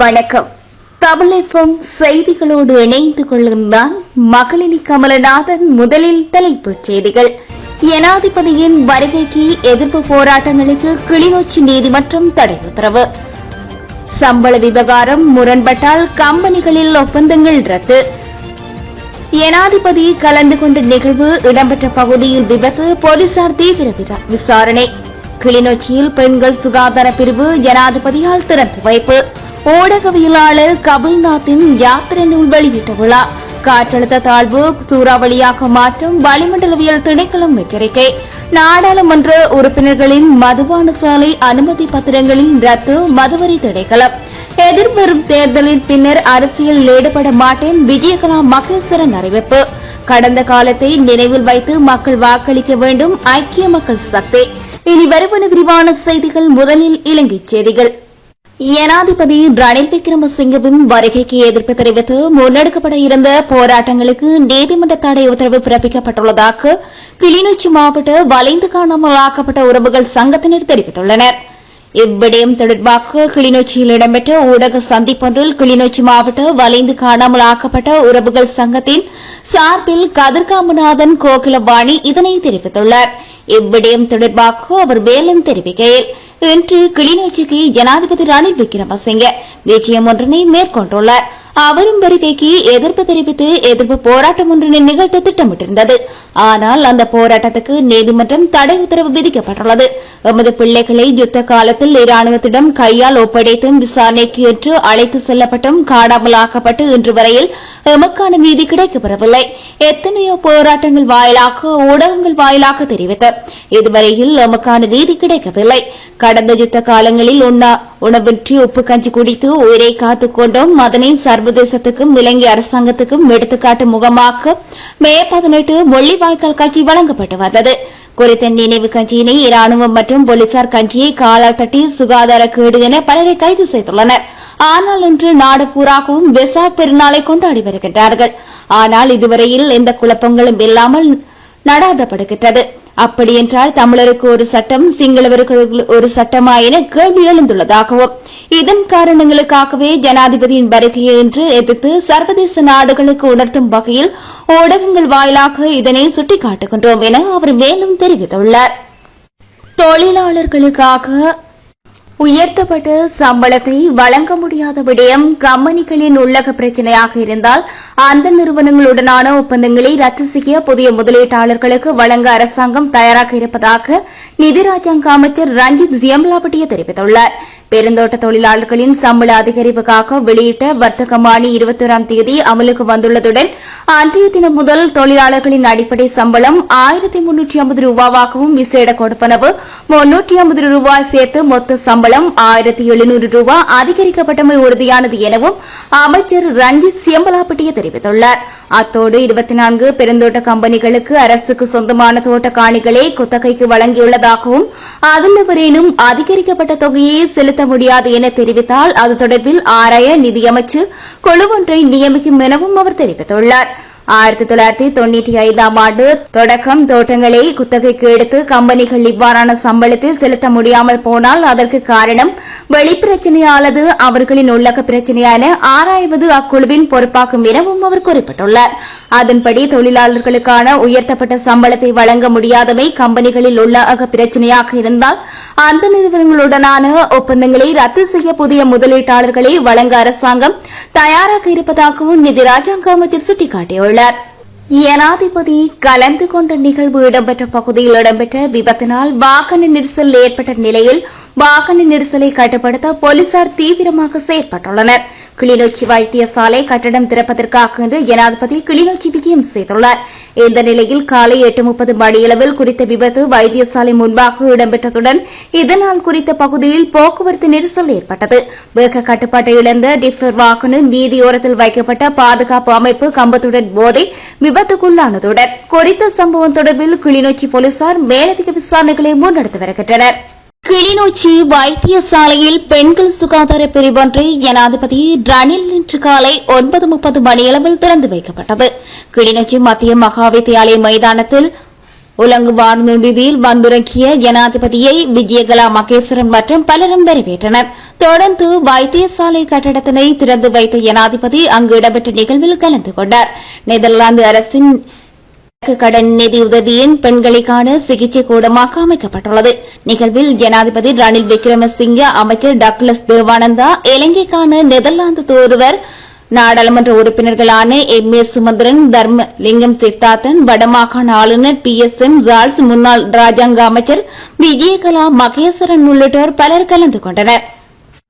வணக்கம். தமிழகம் செய்திகளோடு இணைந்து கொள்கின்றான் மகளினி கமலநாதன் முதலில் தலைப்புச் செய்திகள். ஜனாதிபதியின் வருகைக்கு எதிர்ப்பு போராட்டங்களுக்கு கிளிநொச்சி நீதிமன்றம் தடை உத்தரவு. சம்பள விவகாரம் முரண்பட்டால் கம்பெனிகளில் ஒப்பந்தங்கள் ரத்து. ஜனாதிபதி கலந்து கொண்ட நிகழ்வு இடம்பெற்ற பகுதியில் விபத்து போலீசார் தீவிர விசாரணை. கிளிநொச்சியில் பெண்கள் சுகாதார பிரிவு ஜனாதிபதியால் திறந்து வைப்பு. ஊடகவியலாளர் கபில்நாத்தின் யாத்திரை நூல் வெளியிட்ட விழா. காற்றழுத்த தாழ்வு சூறாவளியாக மாற்றும் வளிமண்டலவியல் திணைக்களம் எச்சரிக்கை. நாடாளுமன்ற உறுப்பினர்களின் மதுபான சாலை அனுமதி பத்திரங்களின் ரத்து மதுவரி திணைக்களம். எதிர்வரும் தேர்தலின் பின்னர் அரசியலில் ஈடுபட மாட்டேன் விஜயகலா மகேஸ்வரன் அறிவிப்பு. கடந்த காலத்தை நினைவில் வைத்து மக்கள் வாக்களிக்க வேண்டும் ஐக்கிய மக்கள் சக்தி. இனி வருவன விரிவான செய்திகள் முதலில் இலங்கை செய்திகள். ஜனாதிபதி ரணில் விக்ரமசிங்கவின் வருகைக்கு எதிர்ப்பு தெரிவித்து முன்னெடுக்கப்பட இருந்த போராட்டங்களுக்கு நீதிமன்ற தடை உத்தரவு பிறப்பிக்கப்பட்டுள்ளதாக கிளிநொச்சி மாவட்ட வளைந்து காணாமல் ஆக்கப்பட்ட உறவுகள் சங்கத்தினர் தெரிவித்துள்ளனர். இவ்விடயம் தொடர்பாக கிளிநொச்சியில் இடம்பெற்ற ஊடக சந்திப்பொன்றில் கிளிநொச்சி மாவட்ட வளைந்து காணாமல் ஆக்கப்பட்ட உறவுகள் சங்கத்தின் சார்பில் கதிர்காமநாதன் கோகிலவாணி இதனை தெரிவித்துள்ளாா் இவ்விடயம் தொடர்பாக அவர் மேலும் தெரிவிக்கையில் இன்று கிளிநொச்சிக்கு ஜனாதிபதி ரணில் விக்ரமசிங்க விஜயம் ஒன்றினை மேற்கொண்டுள்ளார். அவரும் வருகைக்கு எதிர்ப்பு தெரிவித்து எதிர்ப்பு போராட்டம் ஒன்றினை நிகழ்த்த திட்டமிட்டிருந்தது. ஆனால் அந்த போராட்டத்துக்கு நீதிமன்றம் தடை உத்தரவு விதிக்கப்பட்டுள்ளது. எமது பிள்ளைகளை யுத்த காலத்தில் இராணுவத்திடம் கையால் ஒப்படைத்தும் விசாரணைக்கு என்று அழைத்து செல்லப்பட்டும் காணாமலாக்கப்பட்டு இன்று வரையில் எமக்கான நீதி கிடைக்கப்பெறவில்லை. எத்தனையோ போராட்டங்கள் வாயிலாக ஊடகங்கள் வாயிலாக தெரிவித்தார் இதுவரையில் எமக்கான நீதி கிடைக்கவில்லை. கடந்த யுத்த காலங்களில் உணவின்றி உப்பு கஞ்சி குடித்து உயிரை காத்துக் கொண்டோம். அதனை சர்வதேசத்துக்கும் இலங்கை அரசாங்கத்துக்கும் எடுத்துக்காட்டு முகமாக மே பதினெட்டு முள்ளிவாய்க்கால் கட்சி வழங்கப்பட்டு வந்தது. குறித்த நினைவு கஞ்சியினை இராணுவம் மற்றும் போலீசார் கஞ்சியை காலால் தட்டி சுகாதார கேடு என பலரை கைது செய்துள்ளனர். ஆனால் இன்று நாடு பூராகவும் வெசா பெருநாளை கொண்டாடி வருகின்றார்கள். ஆனால் இதுவரையில் எந்த குழப்பங்களும் இல்லாமல் நடாதப்படுகின்றது அப்படியென்றால் தமிழருக்கு ஒரு சட்டம் சிங்களவர்களுக்கு ஒரு சட்டமா என கேள்வி எழுந்துள்ளதாகவும் இதன் காரணங்களுக்காகவே ஜனாதிபதியின் வருகையை இன்று எதிர்த்து சர்வதேச நாடுகளுக்கு உணர்த்தும் வகையில் ஊடகங்கள் வாயிலாக இதனை சுட்டிக்காட்டுகின்றோம் என அவர் மேலும் தெரிவித்துள்ளார். தொழிலாளர்களுக்காக உயர்த்தப்பட்ட சம்பளத்தை வழங்க முடியாத விடயம் கம்பெனிகளின் உள்ளக பிரச்சனையாக இருந்தால் அந்த நிறுவனங்களுடனான ஒப்பந்தங்களை ரத்து செய்ய புதிய முதலீட்டாளர்களுக்கு வழங்க அரசாங்கம் தயாராக இருப்பதாக நிதி ராஜாங்க அமைச்சர் ரஞ்சித் ஜியம்லாபட்டிய தெரிவித்துள்ளார். பெருந்தோட்ட தொழிலாளர்களின் சம்பள அதிகரிப்புக்காக வெளியிட்ட வர்த்தகமானி இருபத்தோராம் தேதி அமலுக்கு வந்துள்ளதுடன் அன்றைய தினம் முதல் தொழிலாளர்களின் அடிப்படை சம்பளம் ஆயிரத்தி முன்னூற்றி ஐம்பது ரூபாவாகவும் விசேட கொடுப்பனவு முன்னூற்றி ஐம்பது ரூபாய் சேர்த்து மொத்த சம்பளம் ஆயிரத்தி எழுநூறு ரூபாய் அதிகரிக்கப்பட்டமை உறுதியானது எனவும் அமைச்சர் ரஞ்சித் சியம்பலாப்பட்டிய தெரிவித்துள்ளார் அத்தோடு இருபத்தி நான்கு பெருந்தோட்ட கம்பெனிகளுக்கு அரசுக்கு சொந்தமான தோட்ட காணிகளை குத்தகைக்கு வழங்கியுள்ளதாகவும் அதில் எவரேனும் அதிகரிக்கப்பட்ட தொகையை செலுத்த முடியாது என தெரிவித்தால் அது தொடர்பில் ஆராய நிதியமைச்சு குழு ஒன்றை நியமிக்கும் எனவும் அவர் தெரிவித்துள்ளார். ஆயிரத்தி தொள்ளாயிரத்தி தொண்ணூற்றி ஐந்தாம் ஆண்டு தொடக்கம் தோட்டங்களை குத்தகைக்கு எடுத்து கம்பெனிகள் இவ்வாறான சம்பளத்தை செலுத்த முடியாமல் போனால் அதற்கு காரணம் வெளிப்பிரச்சனையானது அவர்களின் உள்ளக பிரச்சனையான ஆராய்வது அக்குழுவின் பொறுப்பாகும் எனவும் அவர் குறிப்பிட்டுள்ளார். அதன்படி தொழிலாளர்களுக்கான உயர்த்தப்பட்ட சம்பளத்தை வழங்க முடியாதவை கம்பெனிகளில் உள்ளக பிரச்சனையாக இருந்தால் அந்த நிறுவனங்களுடனான ஒப்பந்தங்களை ரத்து செய்ய புதிய முதலீட்டாளர்களை வழங்க அரசாங்கம் தயாராக இருப்பதாகவும் நிதி ராஜாங்க அமைச்சர் சுட்டிக்காட்டியுள்ளார். ஜனாதிபதி கலந்து கொண்ட நிகழ்வு இடம்பெற்ற பகுதியில் இடம்பெற்ற விபத்தினால் வாகன நெரிசல் ஏற்பட்ட நிலையில் வாகன நெரிசலை கட்டுப்படுத்த போலீசார் தீவிரமாக செயற்பட்டுள்ளனா் கிளிநொச்சி வைத்தியசாலை கட்டடம் திறப்பதற்காக இன்று ஜனாதிபதி கிளிநொச்சி விஜயம் செய்துள்ளார். இந்த நிலையில் காலை எட்டு முப்பது மணியளவில் குறித்த விபத்து வைத்தியசாலை முன்பாக இடம்பெற்றதுடன் இதனால் குறித்த பகுதியில் போக்குவரத்து நெரிசல் ஏற்பட்டது. வேக கட்டுப்பாட்டை இழந்த டிஃபர் வாகனம் வீதியோரத்தில் வைக்கப்பட்ட பாதுகாப்பு அமைப்பு கம்பத்துடன் மோதி விபத்துக்குள்ளானதுடன் குறித்த சம்பவம் தொடர்பில் கிளிநொச்சி போலீசார் மேலதிக விசாரணைகளை முன்னெடுத்து வருகின்றனா் கிளிநொச்சி வைத்தியசாலையில் பெண்கள் சுகாதார பிரிவொன்றை ஜனாதிபதி ரணில் இன்று காலை ஒன்பது முப்பது மணியளவில் திறந்து வைக்கப்பட்டது. கிளிநொச்சி மத்திய மகா வித்தியாலய மைதானத்தில் உலங்கு வானொலியில் வந்துறங்கிய ஜனாதிபதியை விஜயகலா மகேஸ்வரன் மற்றும் பலரும் வரவேற்றனர். தொடர்ந்து வைத்தியசாலை கட்டடத்தினை திறந்து வைத்த ஜனாதிபதி அங்கு இடம்பெற்ற நிகழ்வில் கலந்து கொண்டார். நெதர்லாந்து அரசின் வடக்கு கடன் நிதியுதவியின் பெண்களுக்கான சிகிச்சை கூடமாக அமைக்கப்பட்டுள்ளது. நிகழ்வில் ஜனாதிபதி ரணில் விக்ரமசிங்க அமைச்சர் டக்ளஸ் தேவானந்தா இலங்கைக்கான நெதர்லாந்து தூதுவர் நாடாளுமன்ற உறுப்பினர்களான எம். ஏ. சுமந்திரன் தர்மலிங்கம் சித்தார்த்தன் வடமாகாண ஆளுநர் பி. எஸ். எம். ஜால்ஸ் முன்னாள் ராஜாங்க அமைச்சர் விஜயகலா மகேஸ்வரன் உள்ளிட்டோர் பலர் கலந்து கொண்டனர்.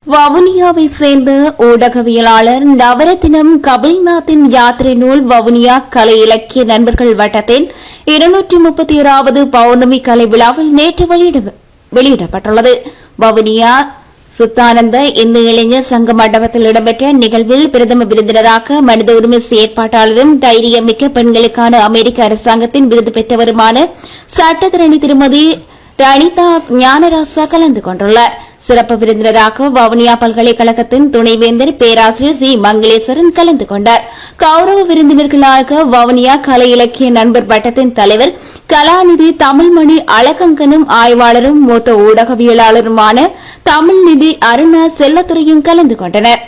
வவுனியாவை சேர்ந்த ஊடகவியலாளர் நவரத்தினம் கபில்நாத்தின் யாத்திரை நூல் வவுனியா கலை இலக்கிய நண்பர்கள் வட்டத்தின் இருநூற்றி முப்பத்தி ஓராவது பௌர்ணமி கலை விழாவில் நேற்று வெளியிடப்பட்டுள்ளது. வவுனியா சுத்தானந்த இந்த இளைஞர் சங்க மண்டபத்தில் இடம்பெற்ற நிகழ்வில் பிரதம விருந்தினராக மனித உரிமை செயற்பாட்டாளரும் தைரியமிக்க பெண்களுக்கான அமெரிக்க அரசாங்கத்தின் விருது பெற்றவருமான சட்டத்திரணி திருமதி ரணிதா ஞானராசா கலந்து கொண்டுள்ளார். சிறப்பு விருந்தினராக வவுனியா பல்கலைக்கழகத்தின் துணைவேந்தர் பேராசிரியர் சி. மங்களேஸ்வரன் கலந்து கொண்டார். கௌரவ விருந்தினர்களாக வவுனியா கலை இலக்கிய நண்பர் வட்டத்தின் தலைவர் கலாநிதி தமிழ்மணி அழகங்கனும் ஆய்வாளரும் மூத்த ஊடகவியலாளருமான தமிழ்நிதி அருணா செல்லத்துறையும் கலந்து கொண்டனர்.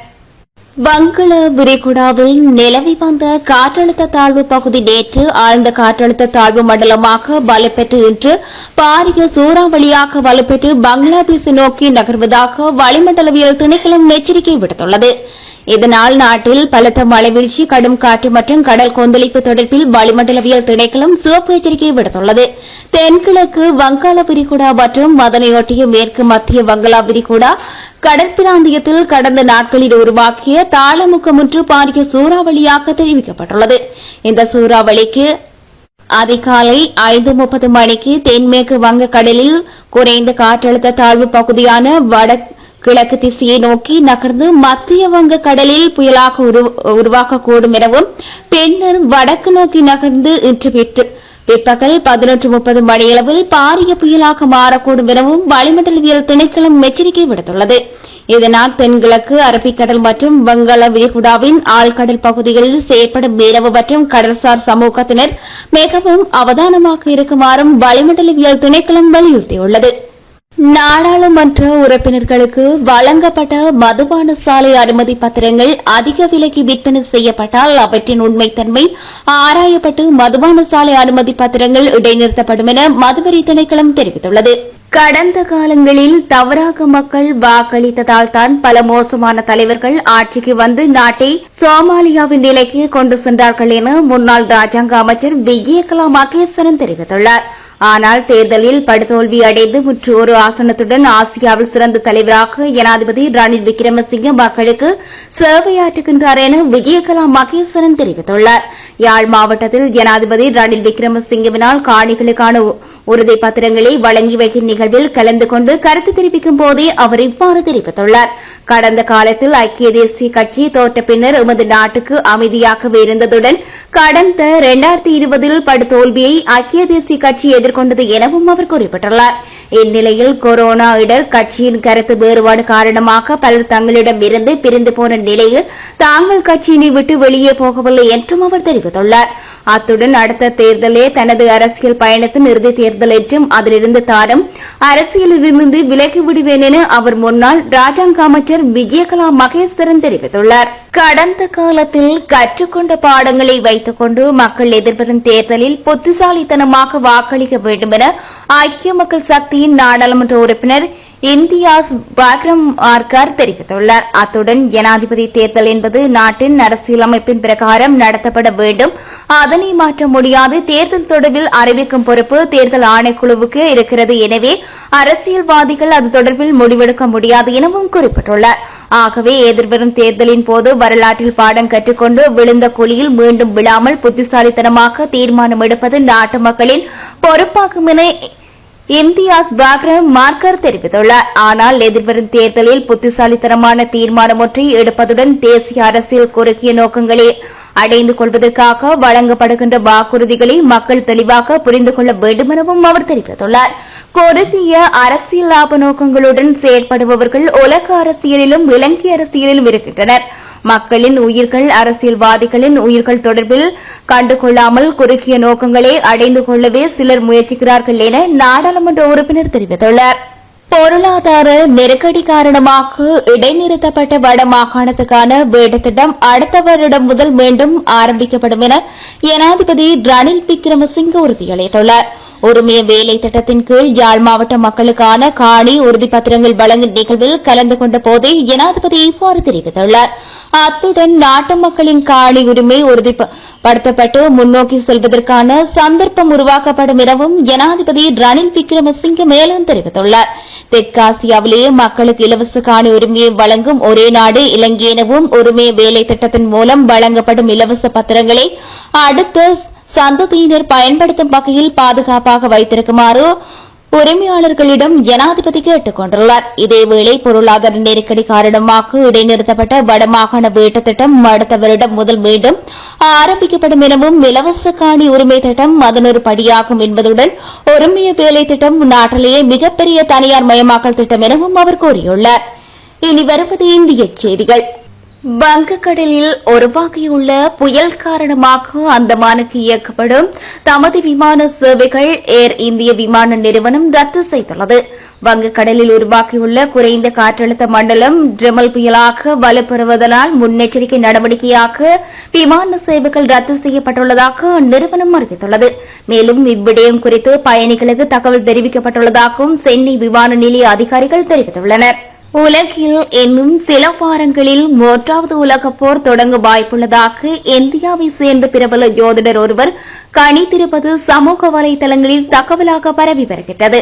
வங்கள விரிகுடாவில் நிலவி வந்த காற்றழுத்த தாழ்வு பகுதி நேற்று ஆழ்ந்த காற்றழுத்த தாழ்வு மண்டலமாக வலுப்பெற்று இன்று பாரிய சூறாவளியாக வலுப்பெற்று பங்களாதேஷை நோக்கி நகர்வதாக வளிமண்டலவியல் திணைக்களம் எச்சரிக்கை விடுத்துள்ளது. இதனால் நாட்டில் பலத்த மழைவீழ்ச்சி கடும் காற்று மற்றும் கடல் கொந்தளிப்பு தொடர்பில் வளிமண்டலவியல் திணைக்களம் சிவப்பு எச்சரிக்கை விடுத்துள்ளது. தென்கிழக்கு வங்காள விரிகுடா மற்றும் அதனையொட்டிய மேற்கு மத்திய வங்களா விரிகுடா கடற்பிராந்தியத்தில் கடந்த நாட்களில் உருவாக்கிய தாளமுக்கமுற்று பாரிய சூறாவளியாக தெரிவிக்கப்பட்டுள்ளது. இந்த சூறாவளிக்கு அதிகாலை ஐந்து முப்பது மணிக்கு தென்மேற்கு வங்கக்கடலில் குறைந்த காற்றழுத்த தாழ்வு பகுதியான வட கிழக்கு திசையை நோக்கி நகர்ந்து மத்திய வங்க கடலில் புயலாக உருவாகக்கூடும் எனவும் பின்னர் வடக்கு நோக்கி நகர்ந்து இன்று பிற்ப- பிற்பகல் பதினொன்று முப்பது மணியளவில் பாரிய புயலாக மாறக்கூடும் எனவும் வளிமண்டலவியல் திணைக்களம் எச்சரிக்கை விடுத்துள்ளது. இதனால் தென்கிழக்கு அரபிக்கடல் மற்றும் வங்காள விரிகுடாவின் ஆழ்கடல் பகுதிகளில் செயற்படும் மீனவ மற்றும் கடல்சார் சமூகத்தினர் மிகவும் அவதானமாக இருக்குமாறும் வளிமண்டலவியல் திணைக்களம் வலியுறுத்தியுள்ளது. நாடாளுமன்ற உறுப்பினர்களுக்கு வழங்கப்பட்ட மதுபான சாலை அனுமதி பத்திரங்கள் அதிக விலைக்கு விற்பனை செய்யப்பட்டால் அவற்றின் உண்மைத்தன்மை ஆராயப்பட்டு மதுபான சாலை அனுமதி பத்திரங்கள் இடைநிறுத்தப்படும் என மதுவரி திணைக்களம் தெரிவித்துள்ளது. கடந்த காலங்களில் தவறாக மக்கள் வாக்களித்ததால் தான் பல மோசமான தலைவர்கள் ஆட்சிக்கு வந்து நாட்டை சோமாலியாவின் நிலைக்கு கொண்டு சென்றார்கள் என முன்னாள் ராஜாங்க அமைச்சர் விஜயகலா மகேஸ்வரன் தெரிவித்துள்ளார். ஆனால் தேர்தலில் படுதோல்வி அடைந்து முற்றொரு ஆசனத்துடன் ஆசியாவில் சிறந்த தலைவராக ஜனாதிபதி ரணில் விக்ரமசிங்க மக்களுக்கு சேவையாற்றுகின்றார் என விஜயகலா மகேஸ்வரன் தெரிவித்துள்ளார். யாழ் மாவட்டத்தில் ஜனாதிபதி ரணில் விக்ரமசிங்கவினால் காணிகளுக்கான உறுதி பத்திரங்களை வழங்கி வைக்கும் நிகழ்வில் கலந்து கொண்டு கருத்து தெரிவிக்கும் போதே அவர் இவ்வாறு தெரிவித்துள்ளார். கடந்த காலத்தில் ஐக்கிய தேசிய கட்சி தோற்ற பின்னர் எமது நாட்டுக்கு அமைதியாகவே இருந்ததுடன் கடந்த இரண்டாயிரத்தி இருபதில் படுதோல்வியை ஐக்கிய தேசிய கட்சி எதிர்கொண்டது எனவும் அவர் குறிப்பிட்டுள்ளார். இந்நிலையில் கொரோனா இடர் கட்சியின் கருத்து வேறுபாடு காரணமாக பலர் தங்களிடம் இருந்து பிரிந்து போன நிலையில் தாங்கள் கட்சியினை விட்டு வெளியே போகவில்லை என்றும் அவர் தெரிவித்துள்ளார். அத்துடன் அடுத்த தேர்தலே தனது அரசியல் பயணத்தின் இறுதி தேர்தல் என்றும் அதிலிருந்து தானும் அரசியலிலிருந்து விலகி விடுவேன் என அவர் முன்னாள் ராஜாங்க அமைச்சர் விஜயகலா மகேஸ்வரன் தெரிவித்துள்ளார். கடந்த காலத்தில் கற்றுக்கொண்ட பாடங்களை வைத்துக் கொண்டு மக்கள் எதிர்வரும் தேர்தலில் புத்திசாலித்தனமாக வாக்களிக்க வேண்டும் என ஐக்கிய மக்கள் சக்தியின் நாடாளுமன்ற உறுப்பினர் இந்தியாஸ் பாக்ரம் ஆர்கர் தெரிவித்துள்ளார். அத்துடன் ஜனாதிபதி தேர்தல் என்பது நாட்டின் அரசியலமைப்பின் பிரகாரம் நடத்தப்பட வேண்டும். அதனை மாற்ற முடியாது. தேர்தல் தொடர்பில் அறிவிக்கும் பொறுப்பு தேர்தல் ஆணைக்குழுவுக்கு இருக்கிறது. எனவே அரசியல்வாதிகள் அது தொடர்பில் முடிவெடுக்க முடியாது எனவும் குறிப்பிட்டுள்ளார். ஆகவே எதிர்வரும் தேர்தலின் போது வரலாற்றில் பாடம் கற்றுக்கொண்டு விழுந்த குழியில் மீண்டும் விழாமல் புத்திசாலித்தனமாக தீர்மானம் எடுப்பது நாட்டு மக்களின் பொறுப்பாகும் என இம்தியாஸ் பாக்ரம் மார்க்கர் தெரிவித்துள்ளார். ஆனால் எதிர்வரும் தேர்தலில் புத்திசாலித்தனமான தீர்மானம் ஒன்றை எடுப்பதுடன் தேசிய அரசியல் குறுகிய நோக்கங்களை அடைந்து கொள்வதற்காக வழங்கப்படுகின்ற வாக்குறுதிகளை மக்கள் தெளிவாக புரிந்து கொள்ள வேண்டும் எனவும் அவர் தெரிவித்துள்ளார். குறுகிய அரசியல் லாப நோக்கங்களுடன் செயற்படுபவர்கள் உலக அரசியலிலும் இலங்கை அரசியலிலும் இருக்கின்றனர். மக்களின் உயிர்கள் அரசியல்வாதிகளின் உயிர்கள் தொடர்பில் கண்டுகொள்ளாமல் குறுகிய நோக்கங்களை அடைந்து கொள்ளவே சிலர் முயற்சிக்கிறார்கள் என நாடாளுமன்ற உறுப்பினர் தெரிவித்துள்ளார். பொருளாதார நெருக்கடி காரணமாக இடைநிறுத்தப்பட்ட வடமாகாணத்துக்கான வேடத்திட்டம் அடுத்த வருடம் முதல் மீண்டும் ஆரம்பிக்கப்படும் என ஜனாதிபதி ரணில் விக்ரமசிங்க உறுதியளித்துள்ளாா் உரிமைய வேலை திட்டத்தின் கீழ் யாழ் மாவட்ட மக்களுக்கான காணி உறுதிப்பத்திரங்கள் வழங்கும் நிகழ்வில் கலந்து கொண்ட போதே ஜனாதிபதி இவ்வாறு தெரிவித்துள்ளார். அத்துடன் நாட்டு மக்களின் காணி உரிமை உறுதிப்படுத்தப்பட்டு முன்னோக்கி செல்வதற்கான சந்தர்ப்பம் உருவாக்கப்படும் எனவும் ஜனாதிபதி ரணில் விக்ரமசிங்க மேலும் தெரிவித்துள்ளார். தெற்காசியாவிலேயே மக்களுக்கு இலவச காணி உரிமையை வழங்கும் ஒரே நாடு இலங்கை எனவும் உரிமை வேலை திட்டத்தின் மூலம் வழங்கப்படும் இலவச பத்திரங்களை அடுத்த சந்ததியினர் பயன்படுத்தும் வகையில் பாதுகாப்பாக வைத்திருக்குமாறு உரிமையாளர்களிடம் ஜனாதிபதி கேட்டுக் கொண்டுள்ளார். இதேவேளை பொருளாதார நெருக்கடி காரணமாக இடைநிறுத்தப்பட்ட வடமாகாண வீட்டு திட்டம் அடுத்த வருடம் முதல் மீண்டும் ஆரம்பிக்கப்படும் எனவும் இலவச காணி உரிமை திட்டம் அதனொரு படியாகும் என்பதுடன் உரிமைய வேலை திட்டம் நாட்டிலேயே மிகப்பெரிய தனியார் மயமாக்கல் திட்டம் எனவும் அவர் கூறியுள்ளார். இனி வருவது இந்திய செய்திகள். வங்கக்கடலில் உருவாகியுள்ள புயல் காரணமாக அந்தமானுக்கு இயக்கப்படும் தமது விமான சேவைகள் ஏர் இந்திய விமான நிறுவனம் ரத்து செய்துள்ளது. வங்கக்கடலில் உருவாகியுள்ள குறைந்த காற்றழுத்த மண்டலம் ட்ரிமல் புயலாக வலுப்பெறுவதனால் முன்னெச்சரிக்கை நடவடிக்கையாக விமான சேவைகள் ரத்து செய்யப்பட்டுள்ளதாக அந்நிறுவனம் அறிவித்துள்ளது. மேலும் இவ்விடயம் குறித்து பயணிகளுக்கு தகவல் தெரிவிக்கப்பட்டுள்ளதாகவும் சென்னை விமான நிலைய அதிகாரிகள் தெரிவித்துள்ளனா் உலகில் இன்னும் சில வாரங்களில் மூன்றாவது உலகப் போர் தொடங்க வாய்ப்புள்ளதாக இந்தியாவை சேர்ந்த பிரபல ஜோதிடர் ஒருவர் கணித்திருப்பது சமூக வலைதளங்களில் தகவலாக பரவி வருகிறது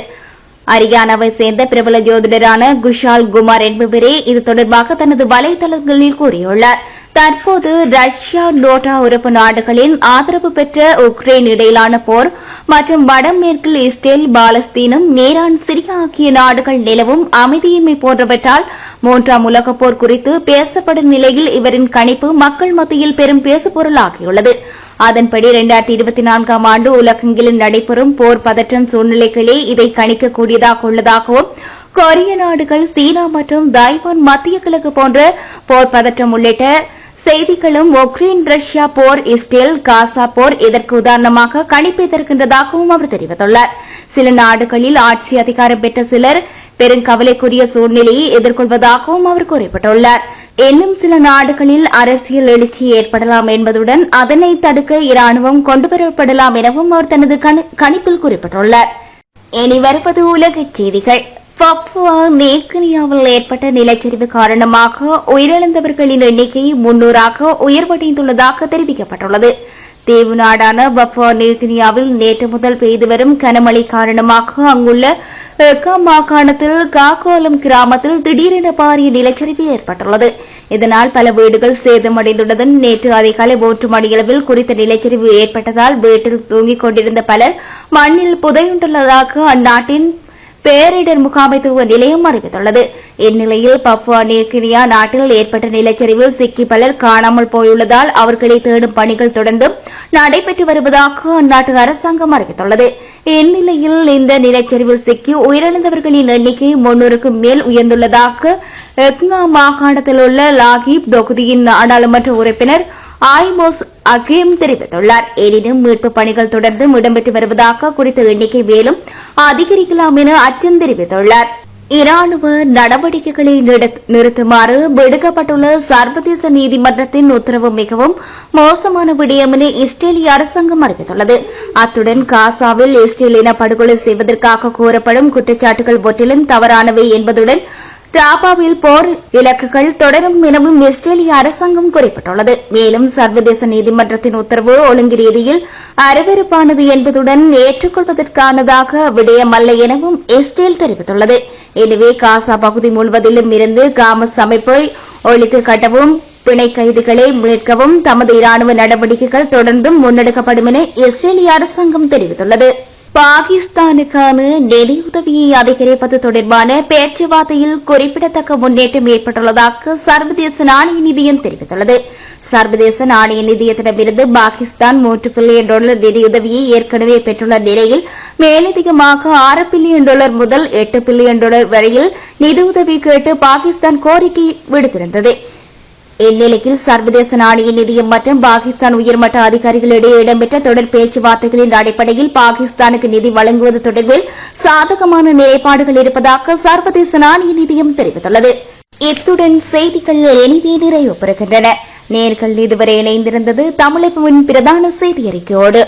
அரியானாவை சேர்ந்த பிரபல ஜோதிடரான குஷால் குமார் என்பவரே இது தொடர்பாக தனது வலைதளங்களில் கூறியுள்ளார். தற்போது ரஷ்யா நோட்டா உறுப்பு நாடுகளின் ஆதரவு பெற்ற உக்ரைன் இடையிலான போர் மற்றும் வடமேற்கில் இஸ்ரேல் பாலஸ்தீனம் நேரான் சிரியா ஆகிய நாடுகள் நிலவும் அமைதியின்மை போன்றவற்றால் மூன்றாம் உலகப் போர் குறித்து பேசப்படும் நிலையில் இவரின் கணிப்பு மக்கள் மத்தியில் பெரும் பேசுபொருளாகியுள்ளது அதன்படி இரண்டாயிரத்தி இருபத்தி நான்காம் ஆண்டு உலகெங்கிலும் நடைபெறும் போர் பதற்றம் சூழ்நிலைகளே இதை கணிக்கக்கூடியதாக உள்ளதாகவும் கொரிய நாடுகள் சீனா மற்றும் தாய்வான் மத்திய கிழக்கு போன்ற போர் பதற்றம் உள்ளிட்ட செய்திகளும் உக்ரைன் ரஷ்யா போர் இஸ்ரேல் காசா போர் இதற்கு உதாரணமாக கணிப்பெய்திருக்கின்றதாகவும் அவர் தெரிவித்துள்ளார். சில நாடுகளில் ஆட்சி அதிகாரம் பெற்ற சிலர் பெருங்கவலைக்குரிய சூழ்நிலையை எதிர்கொள்வதாகவும் அவர் குறிப்பிட்டுள்ளார். இன்னும் சில நாடுகளில் அரசியல் எழுச்சி ஏற்படலாம் என்பதுடன் அதனை தடுக்க இராணுவம் கொண்டுவரப்படலாம் எனவும் அவர் தனது கணிப்பில் குறிப்பிட்டுள்ளார். இனி வருவது உலகச் செய்திகள். பப்புவா மேற்கினியாவில் ஏற்பட்ட நிலச்சரிவு காரணமாக உயிரிழந்தவர்களின் எண்ணிக்கை முன்னூறாக உயர்வடைந்துள்ளதாக தெரிவிக்கப்பட்டுள்ளது. தீவு நாடான பப்புவா நியூகினியாவில் நேற்று முதல் பெய்து வரும் கனமழை காரணமாக அங்குள்ள பெக்கா மாகாணத்தில் காக்கோலம் கிராமத்தில் திடீரென பாரிய நிலச்சரிவு ஏற்பட்டுள்ளது. இதனால் பல வீடுகள் சேதமடைந்துள்ளதுடன் நேற்று அதிகாலை மூன்று மணியளவில் குறித்த நிலச்சரிவு ஏற்பட்டதால் வீட்டில் தூங்கிக் கொண்டிருந்த பலர் மண்ணில் புதையுண்டுள்ளதாக அந்நாட்டின் பேரிடர் முகாமைத்துவ நிலையம் அறிவித்துள்ளது. இந்நிலையில் பப்வா நியூகினியா நாட்டில் ஏற்பட்ட நிலச்சரிவில் சிக்கி பலர் காணாமல் போயுள்ளதால் அவர்களை தேடும் பணிகள் தொடர்ந்து நடைபெற்று வருவதாக அந்நாட்டு அரசாங்கம் அறிவித்துள்ளது. இந்நிலையில் இந்த நிலச்சரிவில் சிக்கி உயிரிழந்தவர்களின் எண்ணிக்கை முன்னூறுக்கும் மேல் உயர்ந்துள்ளதாக எக்னா மாகாணத்தில் உள்ள லாகிப் தொகுதியின் நாடாளுமன்ற உறுப்பினர் ஆய்மோஸ் அகேம் தெரிவித்துள்ளார். எனினும் மீட்பு பணிகள் தொடர்ந்து இடம்பெற்று வருவதாக குறித்த எண்ணிக்கை மேலும் அதிகரிக்கலாம் என அச்சம் தெரிவித்துள்ளார். இராணுவ நடவடிக்கைகளை நிறுத்துமாறு விடுக்கப்பட்டுள்ள சர்வதேச நீதிமன்றத்தின் உத்தரவு மிகவும் மோசமான விடயம் என இஸ்ரேலிய அரசாங்கம் அறிவித்துள்ளது. அத்துடன் காசாவில் இஸ்ரேல் படுகொலை செய்வதற்காக கூறப்படும் குற்றச்சாட்டுகள் ஒற்றிலும் தவறானவை என்பதுடன் ராபாவில் போர் இலக்குகள் தொடரும் எனவும் இஸ்ரேலிய அரசாங்கம் குறிப்பிட்டுள்ளது. மேலும் சர்வதேச நீதிமன்றத்தின் உத்தரவு ஒழுங்கு ரீதியில் அரவறுப்பானது என்பதுடன் ஏற்றுக்கொள்வதற்கானதாக விடயமல்ல எனவும் இஸ்ரேல் தெரிவித்துள்ளது. எனவே காசா பகுதி முழுவதிலும் இருந்து காமஸ் அமைப்பை ஒழித்து கட்டவும் பிணை கைதிகளை மீட்கவும் தமது இராணுவ நடவடிக்கைகள் தொடர்ந்தும் முன்னெடுக்கப்படும் என இஸ்ரேலிய அரசாங்கம் தெரிவித்துள்ளது. பாகிஸ்தானுக்கான நிதியுதவியை அதிகரிப்பது தொடர்பான பேச்சுவார்த்தையில் குறிப்பிடத்தக்க முன்னேற்றம் ஏற்பட்டுள்ளதாக சர்வதேச நாணய நிதியம் தெரிவித்துள்ளது. சர்வதேச நாணய நிதியத்திடமிருந்து பாகிஸ்தான் மூன்று பில்லியன் டாலர் நிதியுதவியை ஏற்கனவே பெற்றுள்ள நிலையில் மேலதிகமாக ஆறு பில்லியன் டாலர் முதல் எட்டு பில்லியன் டாலர் வரையில் நிதியுதவி கேட்டு பாகிஸ்தான் கோரிக்கை விடுத்திருந்தது. இந்நிலையில் சர்வதேச நாணய நிதியம் மற்றும் பாகிஸ்தான் உயர்மட்ட அதிகாரிகளிடையே இடம்பெற்ற தொடர் பேச்சுவார்த்தைகளின் அடிப்படையில் பாகிஸ்தானுக்கு நிதி வழங்குவது தொடர்பில் சாதகமான நிலைப்பாடுகள் இருப்பதாக சர்வதேச நாணய நிதியம் தெரிவித்துள்ளது. இத்துடன் செய்திகள் இனிதே நிறைவு பெறுகின்றன. நேர்கள் இதுவரை இணைந்திருந்தது தமிழகமின் பிரதான செய்தி அறிக்கையோடு